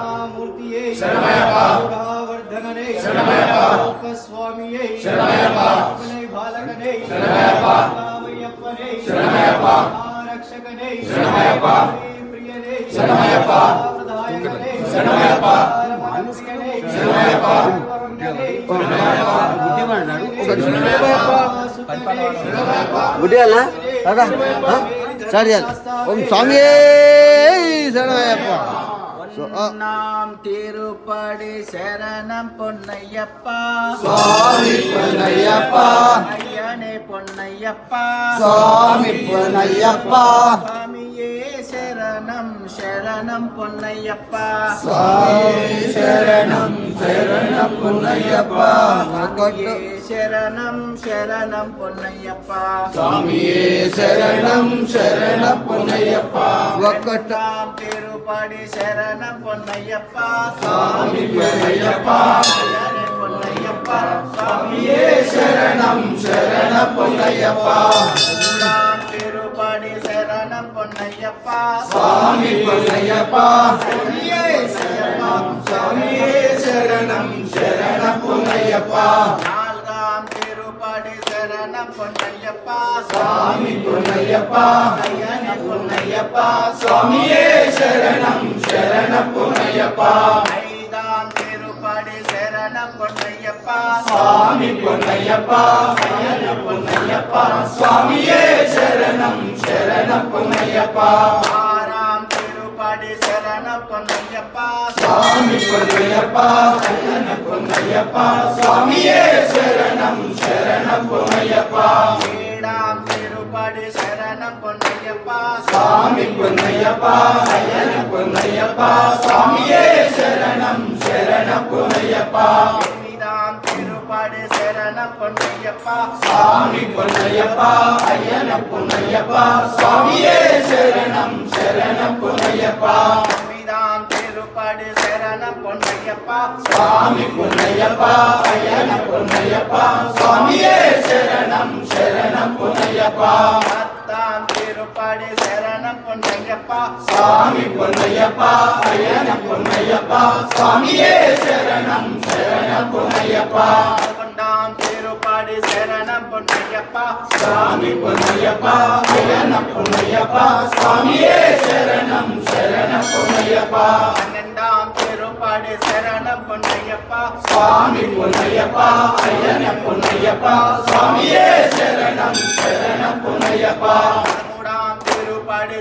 శరణమయవర్ధగనే స్వామియే బాలకనే. రామయ్యప్పనే. రక్షకనే సార్ ఓం స్వామి శరణయ్యప్ప நாம் திருப்படி சரணம் பொன்னையப்பா. சுவாமி பொன்னையப்பா. ஐயனே பொன்னையப்பா. சுவாமி பொன்னையப்பா. சுவாமியே சரணம் சரணம் பொன்னையப்பா. சுவாமி சரணம் சரணம் பொன்னையப்பா. சரணம் சரணம் பொன்னையப்பா. சாமியே சரணம் சரண பொன்னையப்பா. ஒக்கட்டாம் திருப்படி சரண பொன்னையப்பா. சாமி பொன்னையப்பா. பொன்னையப்பா. சாமியே சரணம் சரண பொன்னையப்பா. திருப்படி சரணம் பொன்னையப்பா. சாமி பொன்னையப்பா. சுவாமி பொன்னையப்பா ஐயனே பொன்னையப்பா சுவாமியே சரணம் சரணம் பொன்னையப்பா சுவாமி பொன்னையப்பா பொன்னையப்பா சுவாமியே சரணம் சரணம் பொன்னையப்பா ஆறாம் திருப்படி சரணம் பொன்னையப்பா சுவாமி பொன்னையப்பா பொன்னையப்பா சுவாமியே சரணம் சரணம் பொன்னையப்பா சரணம் பொன்னையப்பா. சுவாமி பொன்னையப்பா ஐயன பொன்னையப்பா சுவாமியே சரணம் சரணம் பொன்னையப்பா. எனிதாம் திருப்படி சரணம் பொன்னையப்பா. சுவாமி பொன்னையப்பா ஐயன பொன்னையப்பா சுவாமியே சரணம் சரணம் பொன்னையப்பா. எனிதாம் திருப்படி சரணம் பொன்னையப்பா. சுவாமி பொன்னையப்பா ஐயன பொன்னையப்பா. சுவாமியே சரணம் சரணம் பொன்னையப்பா. பத்தாம் திருப்படி சரணம் பொன்னையப்பா. சுவாமி பொன்னையப்பா ஐயன பொன்னையப்பா. சுவாமியே சரணம் சரணம் பொன்னையப்பா. கொண்டாம் திருப்படி சரணம் பொன்னையப்பா. சுவாமி பொன்னையப்பா ஐயன பொன்னையப்பா. சுவாமியே சரணம் சரணம் பொன்னையப்பா. பாடு சரண பொன்னையப்பா. சுவாமி பொன்னையப்பா ஐயன பொன்னையப்பா. சுவாமியே சரணம் சரண பொன்னையப்பா. பதிமூடாம் திருப்படி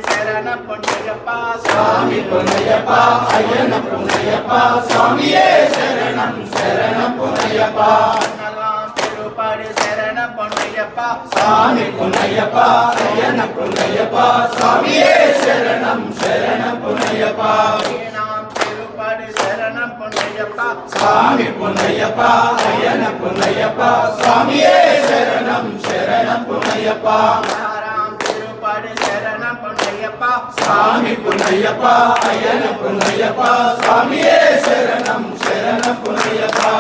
பொன்னையப்பா. சுவாமி பொன்னையப்பா ஐயன பொன்னையப்பா. சுவாமியே சரணம் சரண பொன்னையப்பா. திருப்பாடு சரண பொன்னையப்பா. சுவாமி பொன்னையப்பா ஐயன பொன்னையப்பா. சுவாமியே சரணம் சரண பொன்னையப்பா. பொன்னையப்பா சுவாமி பொன்னையப்பா ஐயன பொன்னையப்பா சுவாமியே சரணம் சரணம் பொன்னையப்பா சரணம் பொன்னையப்பா ஐயன பொன்னையப்பா சுவாமியே சரணம் சரணம் பொன்னையப்பா